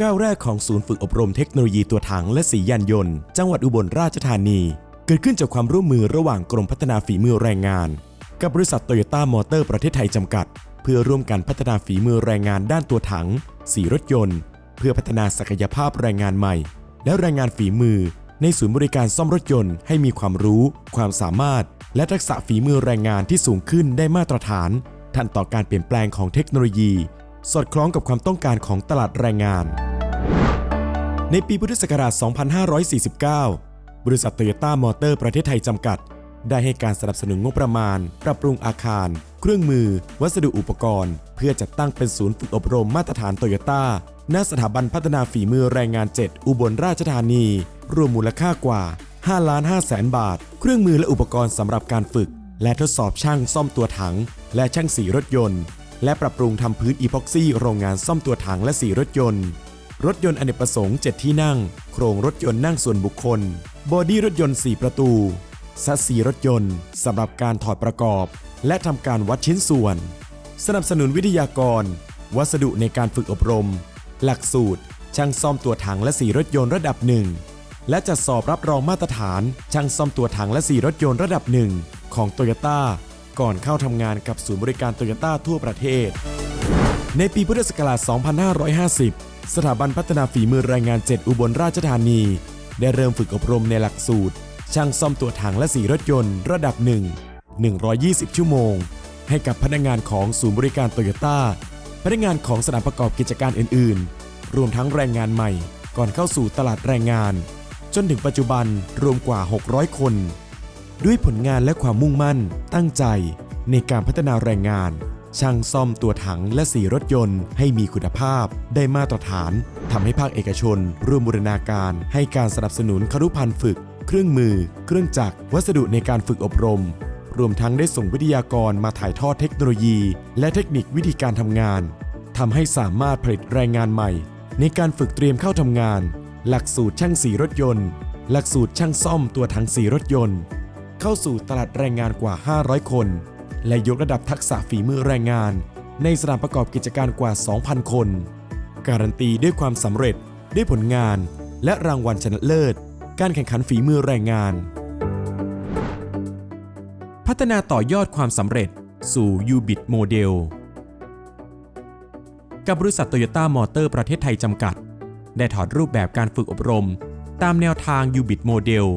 ก้าวแรกของศูนย์ฝึกอบรมเทคโนโลยีตัวถังและสียานยนต์ จังหวัดอุบลราชธานี เกิดขึ้นจากความร่วมมือระหว่างกรมพัฒนาฝีมือแรงงาน กับบริษัทโตโยต้ามอเตอร์ประเทศไทยจำกัด เพื่อร่วมกันพัฒนาฝีมือแรงงานด้านตัวถัง สีรถยนต์ เพื่อพัฒนาศักยภาพแรงงานใหม่ และแรงงานฝีมือ ในศูนย์บริการซ่อมรถยนต์ให้มีความรู้ ความสามารถ และทักษะฝีมือแรงงานที่สูงขึ้นได้มาตรฐาน ทันต่อการเปลี่ยนแปลงของเทคโนโลยี สอดคล้องกับความต้องการของตลาดแรงงาน ในปีพุทธศักราช 2549 บริษัทโตโยต้ามอเตอร์ประเทศไทยจำกัด ได้ให้การสนับสนุนงบประมาณ ปรับปรุงอาคาร เครื่องมือ วัสดุอุปกรณ์ เพื่อจัดตั้งเป็นศูนย์ฝึกอบรมมาตรฐานโตโยต้าณสถาบันพัฒนาฝีมือแรงงาน 7 อุบลราชธานี รวมมูลค่ากว่า 5 ล้าน5แสนบาท เครื่องมือและอุปกรณ์สำหรับการฝึก และทดสอบช่างซ่อมตัวถัง และช่างสีรถยนต์ และปรับปรุงทำพื้นอีพ็อกซี่โรงงานซ่อมตัวถังและสีรถยนต์ รถยนต์อเนกประสงค์ 7 ที่นั่ง โครงรถยนต์นั่งส่วนบุคคล บอดี้รถยนต์ 4 ประตูซัสซีรถยนต์สำหรับการถอดประกอบ และทำการวัดชิ้นส่วน สนับสนุนวิทยากร วัสดุในการฝึกอบรม หลักสูตร ช่างซ่อมตัวถังและสีรถยนต์ระดับหนึ่งและจัดสอบรับรองมาตรฐาน ช่างซ่อมตัวถังและสีรถยนต์ระดับหนึ่งของโตโยต้า ก่อนเข้าทำงานกับศูนย์บริการโตโยต้าทั่วประเทศ ในปีพุทธศักราช 2550 สถาบันพัฒนาฝีมือแรงงาน 7 อุบลราชธานี ได้เริ่มฝึกอบรมในหลักสูตร ช่างซ่อมตัวถังและสีรถยนต์ ระดับ 1 120 ชั่วโมง ให้กับพนักงานของศูนย์บริการโตโยต้าพนักงานของสถานประกอบกิจการอื่น ๆ รวมทั้งแรงงานใหม่ ก่อนเข้าสู่ตลาดแรงงาน จนถึงปัจจุบันรวมกว่า 600 คน ด้วยผลงานและความมุ่งมั่น ตั้งใจ ในการพัฒนาแรงงาน ช่างซ่อมตัวถังและสีรถยนต์ให้มีคุณภาพ ได้มาตรฐานทำให้ภาคเอกชน ร่วมบูรณาการให้การสนับสนุนครุพันธ์ฝึก เครื่องมือ เครื่องจักร วัสดุในการฝึกอบรม รวมทั้งได้ส่งวิทยากรมาถ่ายทอดเทคโนโลยี และเทคนิควิธีการทำงานทำให้สามารถผลิตแรงงานใหม่ ในการฝึกเตรียมเข้าทำงาน หลักสูตรช่างสีรถยนต์ หลักสูตรช่างซ่อมตัวถังสีรถยนต์ เข้าสู่ตลาดแรงงานกว่า 500 คน และยกระดับทักษะฝีมือแรงงาน ในสถานประกอบกิจการกว่า 2,000 คน การันตีด้วยความสำเร็จด้วยผลงาน และรางวัลชนะเลิศ การแข่งขันฝีมือแรงงาน พัฒนาต่อยอดความสำเร็จสู่ Ubit โมเดลกับบริษัทโตโยต้ามอเตอร์ประเทศไทยจำกัด ได้ถอดรูปแบบการฝึกอบรม ตามแนวทาง Ubit โมเดล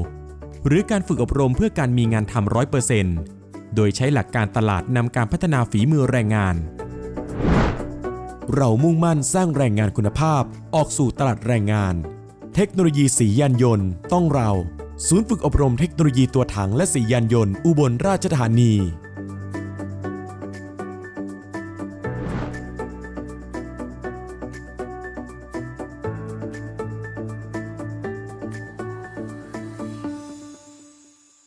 หรือการฝึกอบรมเพื่อการมีงานทำร้อยเปอร์เซ็นต์โดยใช้หลักการตลาดนำการพัฒนาฝีมือแรงงาน เรามุ่งมั่นสร้างแรงงานคุณภาพออกสู่ตลาดแรงงาน เทคโนโลยีสียานยนต์ ต้องเรา ศูนย์ฝึกอบรมเทคโนโลยีตัวถังและสียานยนต์อุบลราชธานี